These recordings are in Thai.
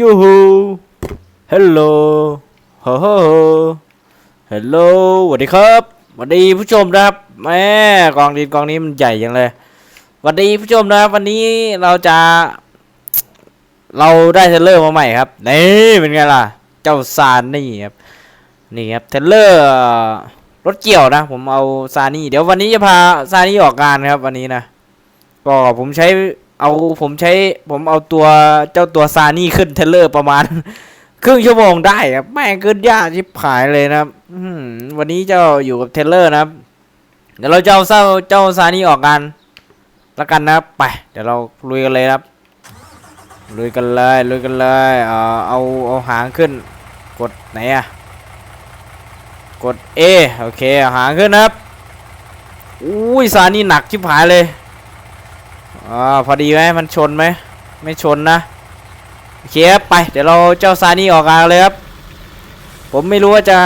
ยูฮูฮัลโหลโฮโฮฮัลโหลสวัสดีครับสวัสดีผู้ชมนะครับแม่กองดินกองนี้มันใหญ่ยังเลยสวัสดีผู้ชมนะครับ วันนี้เราจะ เราได้เทรลเลอร์มาใหม่ครับนี่เป็นไงล่ะ เจ้าซานนี่ครับนี่ครับเทรลเลอร์รถเกี่ยวนะ ผมเอาซานี่เดี๋ยววันนี้จะพาซานี่ออกงานครับ วันนี้นะก็ผมใช้ เอาผมใช้ผมเอาตัวเจ้าตัวซานี่ขึ้นเทเลอร์ประมาณ ครึ่งชั่วโมงได้ครับแม่งเกินยากชิบหายเลยนะครับวันนี้เจ้าอยู่กับเทเลอร์นะครับ เดี๋ยวเราจะเอาเจ้าเจ้าซานี่ออกกันแล้วกันนะครับไปเดี๋ยวเราลุยกันเลยครับลุยกันเลยลุยกันเลยเอาเอาเอาหางขึ้น กดไหนอะกด A โอเคหางขึ้นนะครับอุ้ยซานี่หนักชิบหายเลย อ่าพอดีไหมมันชนไหมไม่ชนนะโอเคครับไป เดี๋ยวเราเจ้าซานี่ออกงานเลยครับ ผมไม่รู้ว่าจะ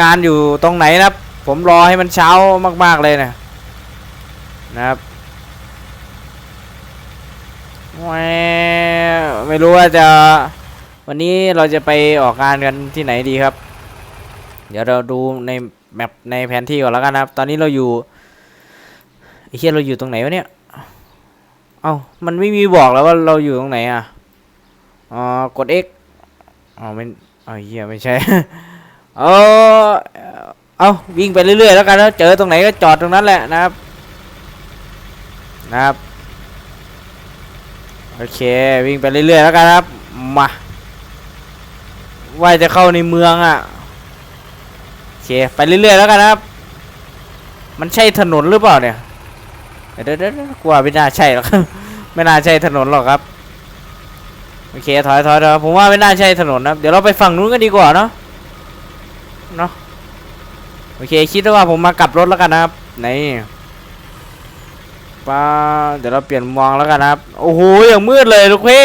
งานอยู่ตรงไหนนะครับ ผมรอให้มันเช้ามากๆเลยนะนะครับไม่รู้ว่าจะวันนี้เราจะไปออกงานกันที่ไหนดีครับ เดี๋ยวเราดูในแมปในแผนที่ก่อนแล้วกันนะครับ ตอนนี้เราอยู่ไอ้เหี้ยเราอยู่ตรงไหนวะเนี่ย เอ้ามันไม่มีบอกแล้วว่าเราอยู่ตรงไหนอะอ๋อกด X อ๋อไม่อ้าเหี้ยไม่ใช่ เออเอาวิ่งไปเรื่อยๆแล้วกันแล้วเจอตรงไหนก็จอดตรงนั้นแหละนะครับ นะครับโอเควิ่งไปเรื่อยๆแล้วกันครับมาว่าจะเข้าในเมืองอะโอเคไปเรื่อยๆแล้วกันครับ มันใช่ถนนหรือเปล่าเนี่ย เดี๋ยวเดี๋ยวกลัวไม่น่าใช่หรอกไม่น่าใช่ถนนหรอกครับโอเคถอยถอยถอยผมว่าไม่น่าใช่ถนนนะเดี๋ยวเราไปฝั่งนู้นกันดีกว่าเนาะเนาะโอเคคิดว่าผมมากลับรถแล้วกันนะครับไหนป้าเดี๋ยวเราเปลี่ยนมุมมองแล้วกันนะครับโอ้โหอย่างมืดเลยลูกเพ่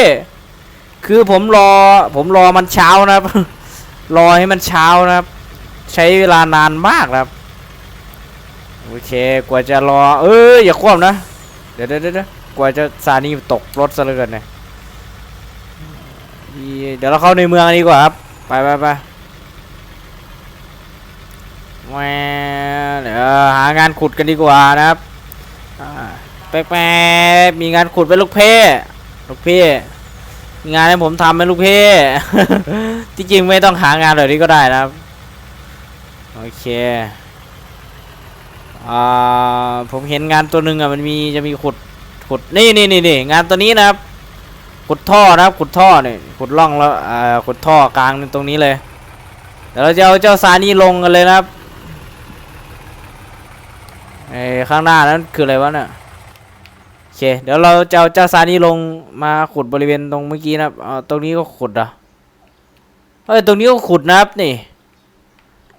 คือผมรอผมรอมันเช้านะครับ รอให้มันเช้านะครับ ใช้เวลานานมากนะครับ โอเค กว่าจะรอ เอ้ยอย่าคว่ำนะ เดี๋ยวเดี๋ยวเดี๋ยวกว่าจะซานี่ตกรถซะเหลยกันเนี่ยเดี๋ยวเราเข้าในเมืองกันดีกว่าครับ ไปไปไปแหวเดี๋ยวหางานขุดกันดีกว่านะครับแป๊กๆมีงานขุดเป็นลูกเพ่ลูกเพ่มีงานให้ผมทำเป็นลูกเพ่ที่จริงไม่ต้องหางานแบบนี้ก็ได้นะครับ โอเค อ่าผมเห็นงานตัวหนึ่งอะมันมีจะมีขุดขุดนี่นี่นี่นี่งานตัวนี้นะครับขุดท่อนะครับขุดท่อเนี่ยขุดร่องแล้วอ่าขุดท่อกลางตรงนี้เลยเดี๋ยวเราจะเอาเจ้าซานี่ลงกันเลยนะครับไอ้ข้างหน้านั้นคืออะไรวะเนี่ยโอเคเดี๋ยวเราจะเอาเจ้าซานี่ลงมาขุดบริเวณตรงเมื่อกี้นะครับอ่าตรงนี้ก็ขุดอะเฮ้ยตรงนี้ก็ขุดนะครับนี่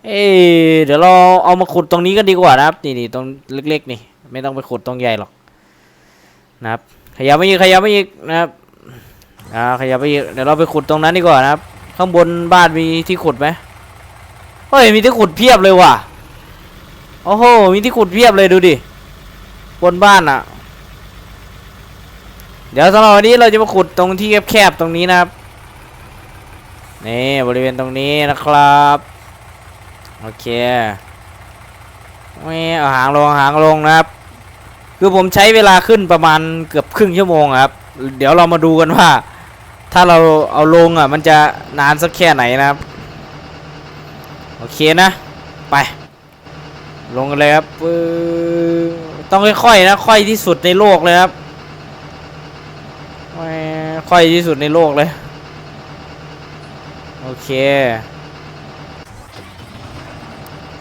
เอ้เดี๋ยวเราเอามาขุดตรงนี้กันดีกว่านะครับ นี่นี่ตรงเล็กๆนี่ ไม่ต้องไปขุดตรงใหญ่หรอกนะครับ ขยับไปอีกขยับไปอีกนะครับ อ่าขยับไปอีกเดี๋ยวเราไปขุดตรงนั้นดีกว่านะครับ ข้างบนบ้านมีที่ขุดไหมเฮ้ยมีที่ขุดเพียบเลยว่ะ โอ้โหมีที่ขุดเพียบเลยดูดิ บนบ้านอะ เดี๋ยวสำหรับวันนี้เราจะมาขุดตรงที่แคบๆตรงนี้นะครับ นี่บริเวณตรงนี้นะครับ โอเคไม่เอาหางลงหางลงนะครับ คือผมใช้เวลาขึ้นประมาณเกือบครึ่งชั่วโมงครับ เดี๋ยวเรามาดูกันว่า ถ้าเราเอาลงอะ มันจะนานสักแค่ไหนนะครับ โอเคนะ ไป ลงกันเลยครับต้องค่อยๆนะ ค่อยที่สุดในโลกเลยครับค่อยที่สุดในโลกเลย โอเค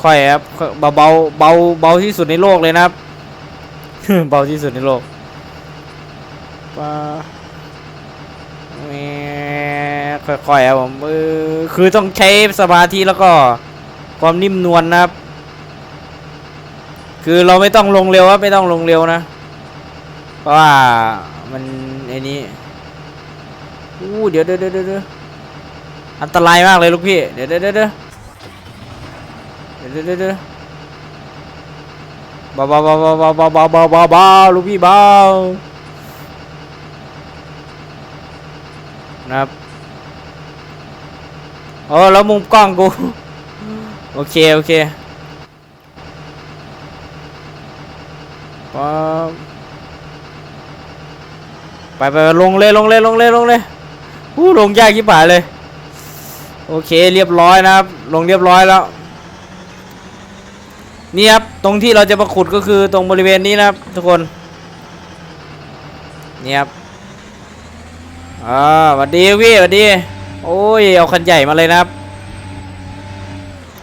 ค่อยครับเบาเบาเบาเบาที่สุดในโลกเลยนะครับ เบาที่สุดในโลกปาแหม่ค่อยๆครับผมคือต้องใช้สมาธิแล้วก็ความนิ่มนวลนะครับ คือเราไม่ต้องลงเร็วครับไม่ต้องลงเร็วนะ เพราะว่ามันไอ้นี้อู้เดี๋ยวเดี๋ยวเดี๋ยวเดี๋ยวอันตรายมากเลยลูกพี่ เดี๋ยวเดี๋ยวเดี๋ยว เดี๋ยวเดี๋ยวเบาเบาเบาเบาเบาเบาเบาเบาเบาเบาลูกพี่เบานะครับโอ้แล้วมุมกล้องกู โอเค โอเคป๊บไปไปไปลงเลยลงเลยลงเลยลงเลยอู้ลงยากชิบหาเลย โอเคเรียบร้อยนะครับ ลงเรียบร้อยแล้ว นี่ครับตรงที่เราจะมาขุดก็คือตรงบริเวณนี้นะครับ ทุกคนนี่ครับอ่าสวัสดีพี่สวัสดี โอ้ยเอาคันใหญ่มาเลยนะครับ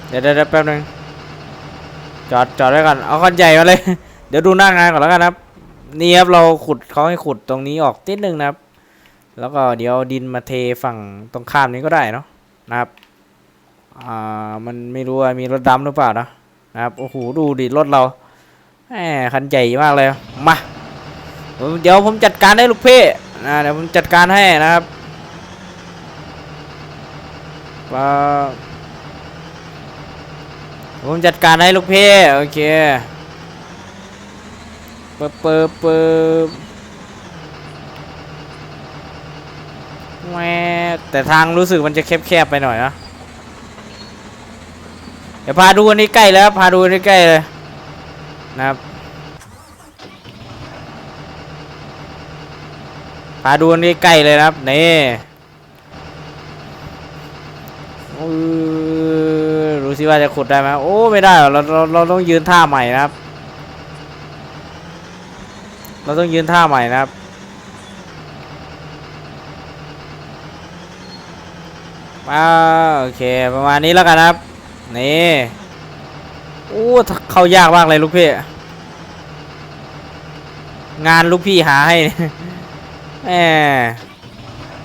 เดี๋ยวเดี๋ยวแป๊บนึงจอดจอดไว้ก่อนเอาคันใหญ่มาเลย เดี๋ยวดูหน้างานก่อนแล้วกันครับ นี่ครับเราขุดเขาให้ขุดตรงนี้ออกนิดนึงนะครับ แล้วก็เดี๋ยวดินมาเทฝั่งตรงข้ามนี้ก็ได้เนาะนะครับอ่ามันไม่รู้ว่ามีรถดำหรือเปล่านะ นะครับโอ้โหดูดิรถเราแหมคันใหญ่มากเลยมาเดี๋ยวผมจัดการให้ลูกเพ่นะเดี๋ยวผมจัดการให้นะครับปาผมจัดการให้ลูกเพ่โอเคเปิบเปิบเปิบแหวแต่ทางรู้สึกมันจะแคบๆไปหน่อยนะ ดี๋ยวพาดูอันนี้ใกล้แล้วพาดูอันนี้ใกล้เลยนะครับพาดูอันนี้ใกล้เลยนะครับนี่อื้อรู้สิว่าจะขุดได้ไหมโอ้ไม่ได้เราเราเราต้องยืนท่าใหม่นะครับ เราต้องยืนท่าใหม่นะครับมาโอเคประมาณนี้แล้วกันครับ นี่โอ้เข้ายากมากเลยลูกพี่งานลูกพี่หาให้แหม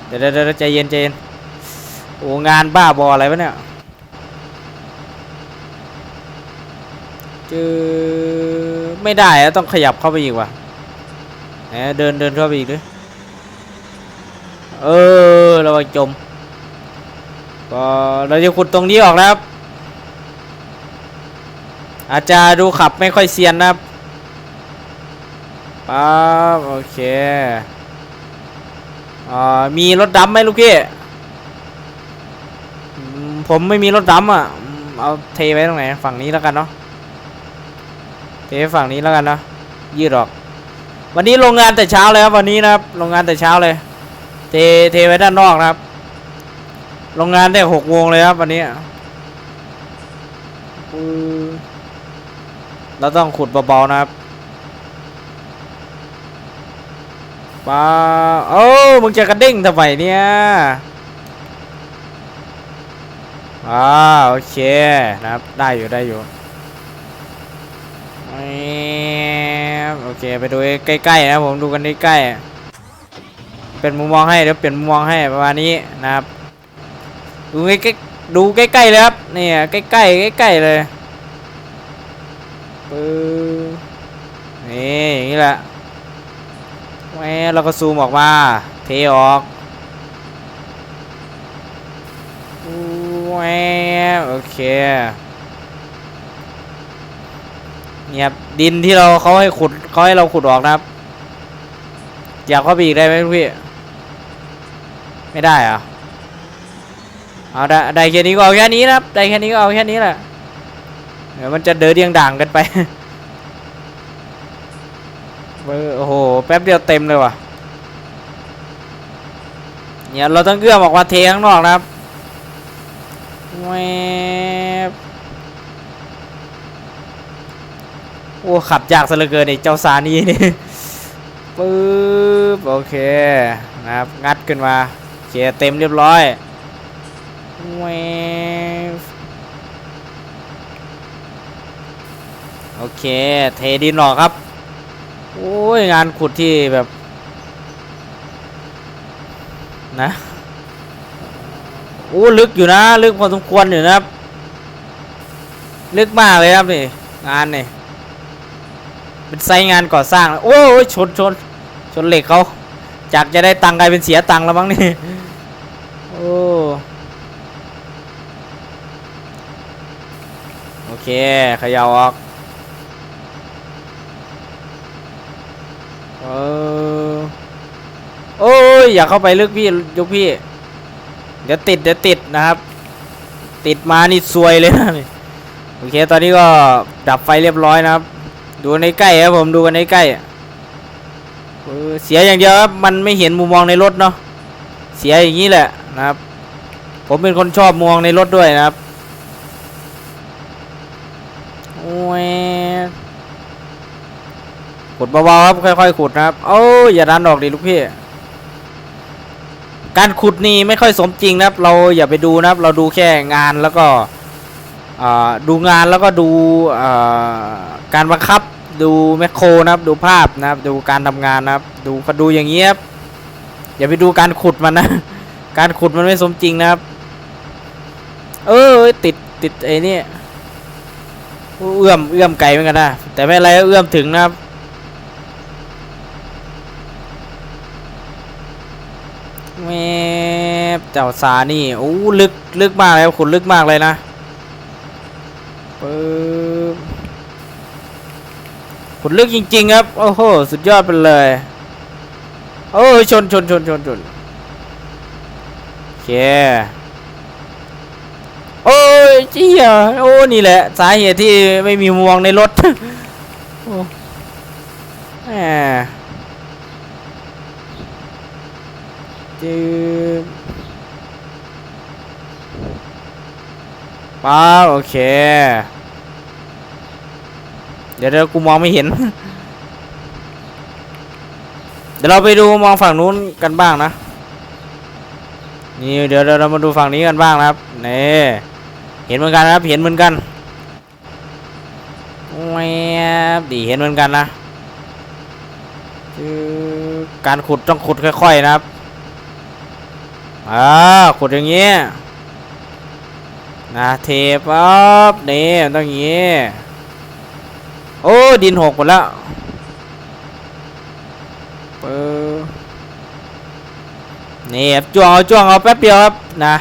เดี๋ยวเดี๋ยวใจเย็นใจเย็นโอ้งานบ้าบออะไรวะเนี่ยเจอไม่ได้ต้องขยับเข้าไปอีกว่ะแหมเดินเดินเข้าไปอีกด้วยเออระวังจมก็เราจะขุดตรงนี้ออกนะครับ อาจจะดูขับไม่ค่อยเซียนนะครับป๊าบโอเคอ่ามีรถดำไหมลูกพี่ผมไม่มีรถดำอะเอาเทไว้ตรงไหนฝั่งนี้แล้วกันเนาะเทไว้ฝั่งนี้แล้วกันเนาะยืดออก วันนี้โรงงานแต่เช้าเลยครับวันนี้นะครับโรงงานแต่เช้าเลย เทเทไว้ด้านนอกนะครับโรงงานได้หกโมงเลยครับวันนี้อือ เราต้องขุดเบาๆนะครับปาโอ้มึงจะกระเด้งทำไมเนี่ยอ่าโอเคนะครับได้อยู่ได้อยู่โอเคไปดูใกล้ๆนะผมดูกันใกล้ๆเป็นมุมมองให้เดี๋ยวเปลี่ยนมุมมองให้ประมาณนี้นะครับดูใกล้ๆดูใกล้ๆเลยครับเนี่ยใกล้ๆใกล้ๆเลย ปึ๊บนี่อย่างนี้แหละแหมเราก็ซูมออกมา เทออกแหมโอเคเนี่ยครับดินที่เราเขาให้ขุดเขาให้เราขุดออกนะครับ อยากเข้าไปอีกได้ไหมพี่ ไม่ได้อะเอาได้ได้แค่นี้ก็เอาแค่นี้นะครับ ได้แค่นี้ก็เอาแค่นี้แหละ เดี๋ยวมันจะเดือดเดียงด่างกันไปโอ้โห แป๊บเดียวเต็มเลยว่ะ เนี่ยเราต้องเอื้อมออกมาเทข้างนอกนะครับแวบโอ้ขับยากซะเหลือเกินไอ้เจ้าซานีนี่ปึ๊บโอเคนะครับ งัดขึ้นมาโอเคเต็มเรียบร้อยแวบ โอเค เทดินออกครับ โอ้ย งานขุดที่แบบ นะโอ้ลึกอยู่นะ ลึกพอสมควรอยู่นะครับ ลึกมากเลยครับนี่ งานนี่ เป็นไซงานก่อสร้าง โอ้ยชนชนชนเหล็กเขาจากจะได้ตังค์กลายเป็นเสียตังค์แล้วมั้งนี่ โอ้โอเคขยาออก ออโอ้ยอย่าเข้าไปลึกพี่ยกพี่ เดี๋ยวติดเดี๋ยวติดนะครับ ติดมานี่ซวยเลยนะนี่โอเค ตอนนี้ก็ดับไฟเรียบร้อยนะครับ ดูในใกล้ครับผมดูกันในใกล้เออเสียอย่างเดียวครับมันไม่เห็นมุมมองในรถเนาะเสียอย่างนี้แหละนะครับ ผมเป็นคนชอบมองในรถด้วยนะครับโอ้ย ขุดเบาๆครับค่อยๆขุดนะครับ โอ้ยอย่าดันออกดิลูกพี่ การขุดนี่ไม่ค่อยสมจริงนะครับ เราอย่าไปดูนะครับ เราดูแค่งานแล้วก็ดูงานแล้วก็ดูการบังคับดูแมคโครนะครับ ดูภาพนะครับ ดูการทำงานนะครับ ดูดูอย่างเงี้ยครับอย่าไปดูการขุดมันนะ การขุดมันไม่สมจริงนะครับ เออติดติดไอ้นี่เอื้อมเอื้อมไกลเหมือนกันนะแต่ไม่เป็นไรเอื้อมถึงนะครับ แม่เจ้าสานี่โอ้ลึกลึกมากเลยครับขุดลึกมากเลยนะปึ๊บขุดลึกจริง ๆ ครับ โอ้โห สุดยอดไปเลยโอ้ยชนชนชนชนชนโอเคโอ้ยเจี้ยโอ้ นี่แหละ สาเหตุที่ไม่มีมวงในรถโอ้แหม จืบป้าโอเค เดี๋ยวเดี๋ยวกูมองไม่เห็น เดี๋ยวเราไปดูมองฝั่งนู้นกันบ้างนะ นี่เดี๋ยวเดี๋ยวเรามาดูฝั่งนี้กันบ้างนะครับนี่เห็นเหมือนกันครับ เห็นเหมือนกันแวบดีเห็นเหมือนกันนะจือการขุดต้องขุดค่อย ๆนะครับ อ่าขุดอย่างเงี้ยนะเทปั๊บนี่ต้องอย่างงี้โอ้ดินหกหมดแล้วเออนี่ครับจ้วงเอาจ้วงเอาแป๊บเดียวครับนะ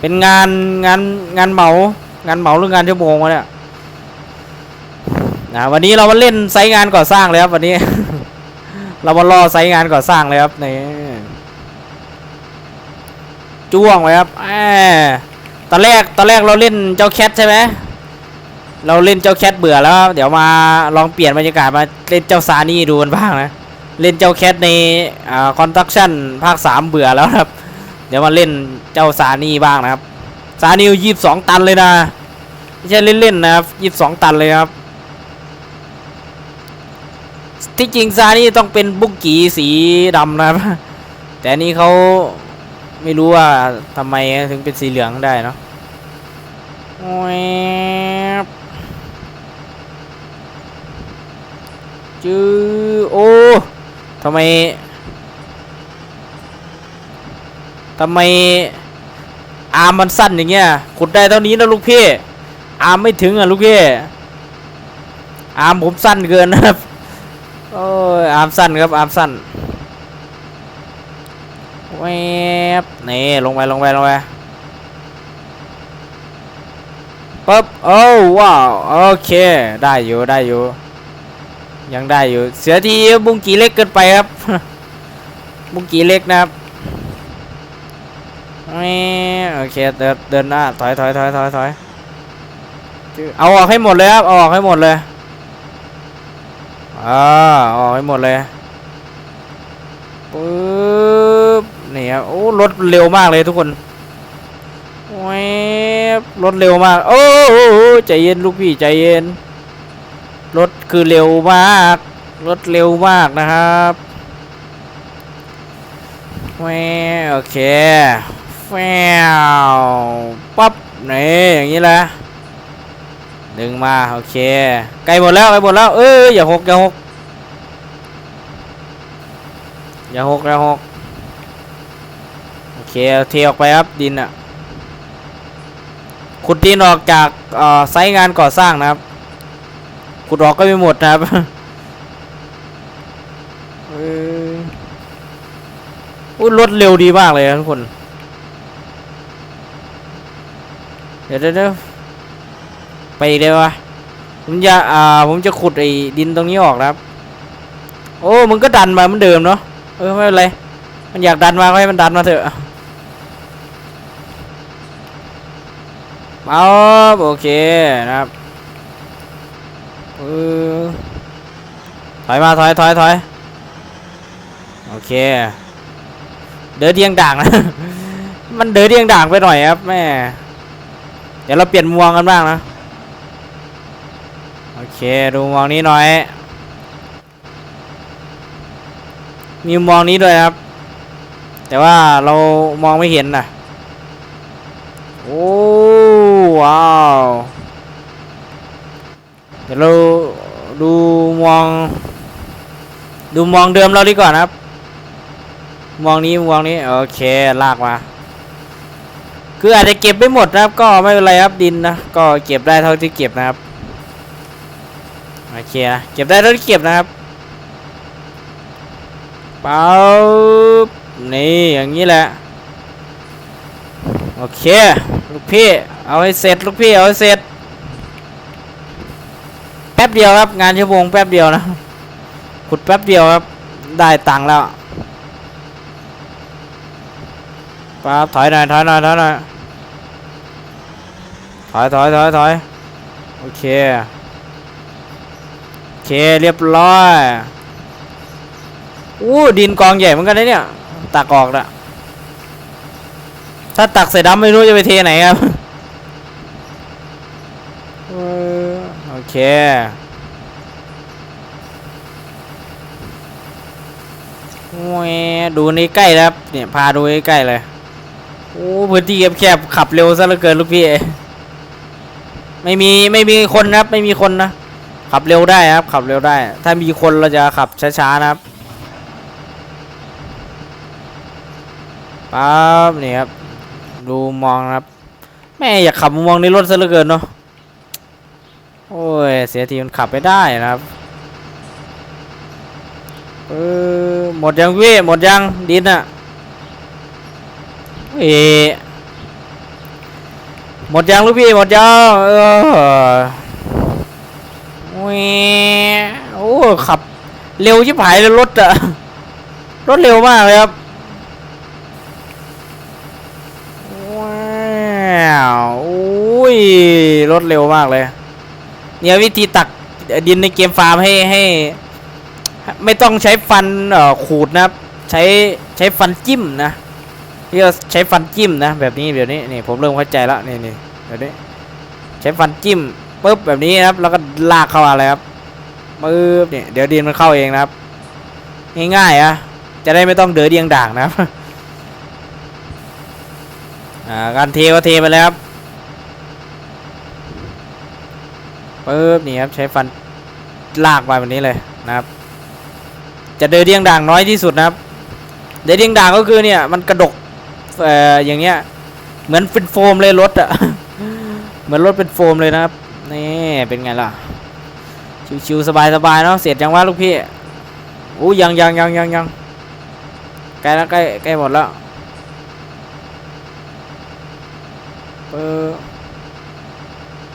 เป็นงานงานงานเหมางานเหมาหรืองานชั่วโมงวะเนี่ยนะวันนี้เรามาเล่นไซงานก่อสร้างเลยครับวันนี้ เรามาล่อไซงานก่อสร้างเลยครับนี่ จ้วงไว้ครับแหมตอนแรกตอนแรกเราเล่นเจ้าแคทใช่ไหมเราเล่นเจ้าแคทเบื่อแล้ว เดี๋ยวมาลองเปลี่ยนบรรยากาศมาเล่นเจ้าซานี่ดูกันบ้างนะ เล่นเจ้าแคทในอ่าคอนตักชั่นภาคสามเบื่อแล้วครับ เดี๋ยวมาเล่นเจ้าซานี่บ้างนะครับ ซานี่ยี่สิบสองตันเลยนะไม่ใช่เล่นๆนะครับยี่สิบสองตันเลยครับ ที่จริงซานี่ต้องเป็นบุกกีสีดำนะครับ แต่นนี่เขา ไม่รู้ว่าทำไมถึงเป็นสีเหลืองได้เนาะแวบจื้อโอ้ทำไมทำไมอาร์มมันสั้นอย่างเงี้ยขุดได้เท่านี้นะลูกพี่ อาร์มไม่ถึงอะลูกพี่ อาร์มผมสั้นเกินนะครับ โอ้ยอาร์มสั้นครับอาร์มสั้น แวบนี่ลงไปลงไปลงไปปึ๊บโอ้ว้าวโอเค ได้อยู่ได้อยู่ ยังได้อยู่ เสือทีบุ้งกีเล็กเกินไปครับ บุ้งกีเล็กนะครับโอเคเดินเดินหน้าถอยถอยถอยถอยถอยเอาออกให้หมดเลยครับเอาออกให้หมดเลยอ่าอาออกให้หมดเลยปึ๊บ นี่ครับโอ้รถเร็วมากเลยทุกคนแวบรถเร็วมาก โอ้โหใจเย็นลูกพี่ใจเย็น รถคือเร็วมาก รถเร็วมากนะครับแวโอเคแววปั๊บนี่อย่างนี้แหละดึงมาโอเคใกล้หมดแล้วใกล้หมดแล้วเอ้ยอย่าหกอย่าหกอย่าหกอย่าหก เคเทออกไปครับดินอะขุดดินออกจากไซต์งานก่อสร้างนะครับ ขุดออกก็ไม่หมดนะครับเอ้ยอุ้ยรถเร็วดีมากเลยทุกคน เดี๋ยวเดี๋ยวไปอีกเลยวะผมจะอ่าผมจะขุดไอ้ดินตรงนี้ออกนะครับ โอ้มึงก็ดันมาเหมือนเดิมเนาะ เออไม่เป็นไร มันอยากดันมาก็ให้มันดันมาเถอะ เอาโอเคนะครับเออถอยมาถอยถอยถอยโอเค เดินเดียงด่างนะ มันเดินเดียงด่างไปหน่อยครับแม่เดี๋ยวเราเปลี่ยนมุมมองกันบ้างนะโอเคดูมุมมองนี้หน่อย มีมุมมองนี้ด้วยครับ แต่ว่าเรามองไม่เห็นนะโอ้ ว้าวเดี๋ยวเราดูมอง ดูมองเดิมเราดีกว่านะครับ มองนี้มองนี้โอเคลากมา คืออาจจะเก็บไม่หมดนะครับ ก็ไม่เป็นไรครับดินนะก็เก็บได้เท่าที่เก็บนะครับโอเคนะเก็บได้เท่าที่เก็บนะครับปั๊บนี่อย่างนี้แหละ โอเค ลูกพี่ เอาให้เสร็จลูกพี่เอาให้เสร็จ แป๊บเดียวครับ งานชั่วโมงแป๊บเดียวนะขุดแป๊บเดียวครับ ได้ตังค์แล้วปั๊บถอยหน่อยถอยหน่อยถอยหน่อยถอยถอยถอยถอยโอเคโอเคเรียบร้อยอู้ดินกองใหญ่เหมือนกันนะเนี่ยตักออกละถ้าตักใส่ดำไม่รู้จะไปเทไหนครับ เออโอ เคแหวดูนี่ใกล้แล้วครับเนี่ย พาดูใกล้เลย โอ้พื้นที่แคบๆขับเร็วซะเหลือเกินลูกพี่ ไม่มี ไม่มีคนนะครับ ไม่มีคนนะ ขับเร็วได้ครับ ขับเร็วได้ ถ้ามีคนเราจะขับช้าๆนะครับปั๊บนี่ครับ ดูมองครับ แม่อยากขับมองในรถซะเหลือเกินเนาะ โอ้ย เสียทีมันขับไม่ได้นะครับเออหมดยังพี่หมดยังดินอะเอหมดยังลูกพี่หมดยังเออแหวโอ้ขับเร็วชิบหายเลยรถอะรถเร็วมากเลยครับว้าวโอ้ยรถเร็วมากเลย เนี่ยวิธีตักดินในเกมฟาร์มให้ให้ ไม่ต้องใช้ฟันเอ่อขูดนะครับ ใช้ใช้ฟันจิ้มนะที่เราใช้ฟันจิ้มนะ แบบนี้แบบนี้นี่ผมเริ่มเข้าใจแล้วนี่นี่แบบนี้ ใช้ฟันจิ้มปุ๊บแบบนี้นะครับ แล้วก็ลากเข้ามาเลยครับปุ๊บเนี่ยเดี๋ยวดินมันเข้าเองนะครับ ง่ายๆอะจะได้ไม่ต้องเดือดเดียงด่างนะครับ อ่าการเทก็เทไปแล้วครับ ปุ๊บนี่ครับใช้ฟันลากไปแบบนี้เลยนะครับ จะเดินเดียงด่างน้อยที่สุดนะครับ เดินเดียงด่างก็คือเนี่ยมันกระดกเอ่ออย่างเงี้ยเหมือนเป็นโฟมเลยรถอะเหมือนรถเป็นโฟมเลยนะครับนี่เป็นไงล่ะชิวๆสบายๆเนาะเสร็จยังว่าลูกพี่อู้ยังยังยังยังยังใกล้แล้วใกล้ใกล้หมดแล้วเปิด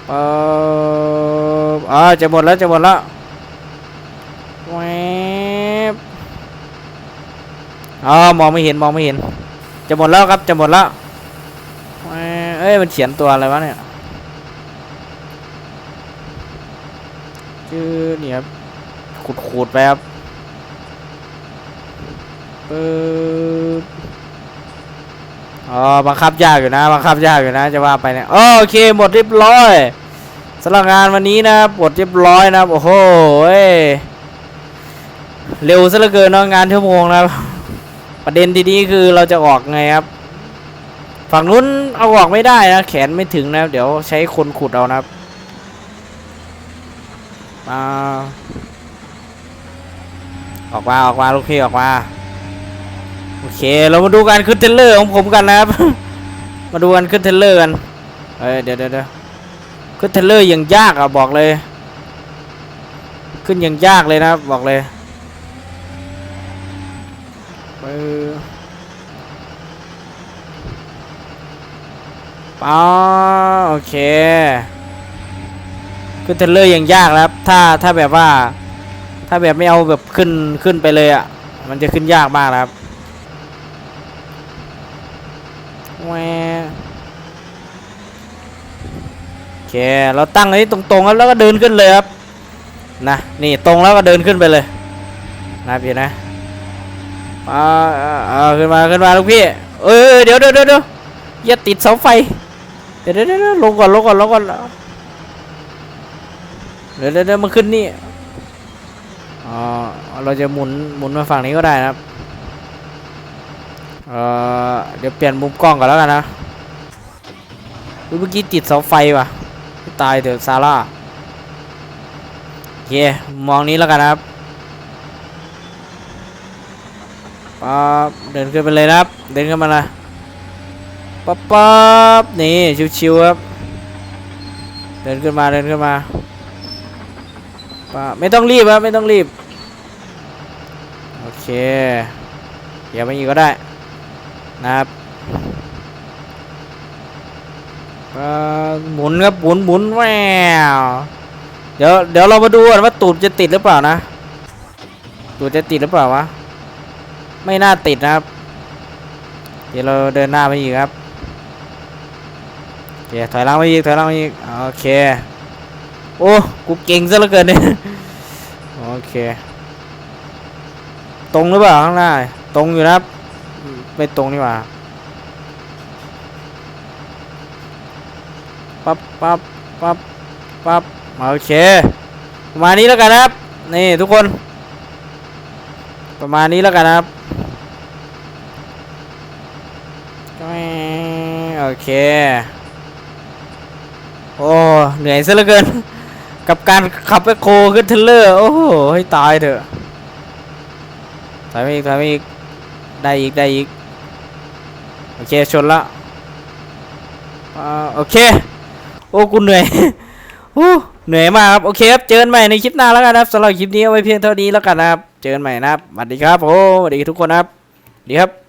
เปิด อ่าจะหมดแล้วจะหมดแล้วแวบอ๋อมองไม่เห็นมองไม่เห็น จะหมดแล้วครับจะหมดแล้วแหวเอ้ยมันเขียนตัวอะไรวะเนี่ยชื่อเนี่ยครับขูดขูดๆไปครับปึ๊บอ๋อบังคับยากอยู่นะบังคับยากอยู่นะ จะว่าไปเนี่ยอ๋อโอเคหมดเรียบร้อย สำหรับงานวันนี้นะครับหมดเรียบร้อยนะครับโอ้โหเเร็วซะเหลือเกินเนาะงานชั่วโมงนะครับประเด็นทีนี้คือเราจะออกไงครับ ฝั่งนู้นเอาออกไม่ได้นะแขนไม่ถึงนะเดี๋ยวใช้คนขุดเอานะครับมาออกมาออกมาลูกพี่ออกมาโอเค เรามาดูการขึ้นเทรลเลอร์ของผมกันนะครับ มาดูกันขึ้นเทรลเลอร์กันเอ้ยเดี๋ยวเดี๋ยว ขึ้นเทเลอร์ย่างยากอะบอกเลย ขึ้นย่างยากเลยนะบอกเลยปึ้งป้าโอเคขึ้นเทเลอร์ยังยากครับ ถ้าถ้าแบบว่า ถ้าแบบไม่เอาแบบขึ้นขึ้นไปเลยอะ่ะ มันจะขึ้นยากมากครับแหว เค เราตั้งไว้ตรงๆครับแล้วก็เดินขึ้นเลยครับ นะ นี่ตรงแล้วก็เดินขึ้นไปเลยนะพี่นะอ่าอ่าอ่าขึ้นมาขึ้นมาลูกพี่ เอ้ยเดี๋ยวเดี๋ยวเดี๋ยวเยอย่าติดเสาไฟเดี๋ยวเดี๋ยวเดี๋ยวลงก่อนลงก่อนลงก่อนเดี๋ยวเดี๋ยวเดี๋ยวมาขึ้นนี่อ๋อเราจะหมุนหมุนมาฝั่งนี้ก็ได้นะครับเออเดี๋ยวเปลี่ยนมุมกล้องก่อนแล้วกันนะเมื่อกี้ติดเสาไฟว่ะ ตายเถอะซาร่าโอเคมองนี้แล้วกันครับป๊าบเดินขึ้นไปเลยนะครับ เดินขึ้นมาเลยป๊บป๊บนี่ชิวๆครับ เดินขึ้นมาเดินขึ้นมาป๊าบไม่ต้องรีบครับไม่ต้องรีบ โอเคอย่าไปอีกก็ได้นะครับ หมุนครับหมุนหมุนแววเดี๋ยวเดี๋ยวเรามาดูก่อนว่าตูดจะติดหรือเปล่านะ ตูดจะติดหรือเปล่าวะไม่น่าติดนะครับ เดี๋ยวเราเดินหน้าไปอีกครับโอเคถอยหลังไปอีกถอยหลังไปอีกโอเคโอ้กูเก่งซะเหลือเกินเนี่ยโอเค ตรงหรือเปล่าข้างหน้า ตรงอยู่นะครับไม่ตรงนี่หว่า ปั๊บปั๊บปั๊บปั๊บโอเค ประมาณนี้แล้วกันนะครับ นี่ทุกคน ประมาณนี้แล้วกันนะครับโอเค โอ้ เหนื่อยซะเหลือเกิน กับการขับแบคโคขึ้นเทรลเลอร์ โอ้โห ให้ตายเถอะถอยไปอีกถอยไปอีก ได้อีก ได้อีก โอเค ชนละอ่าโอเค โอ้กูเหนื่อยอู้เหนื่อยมากครับโอเคครับเจอกันใหม่ในคลิปหน้าแล้วกันะครับสำหรับคลิปนี้เอาไว้เพียงเท่านี้แล้วกันนะครับ เจอกันใหม่นะครับสวัสดีครับโอ้สวัสดีทุกคนครับดีครับ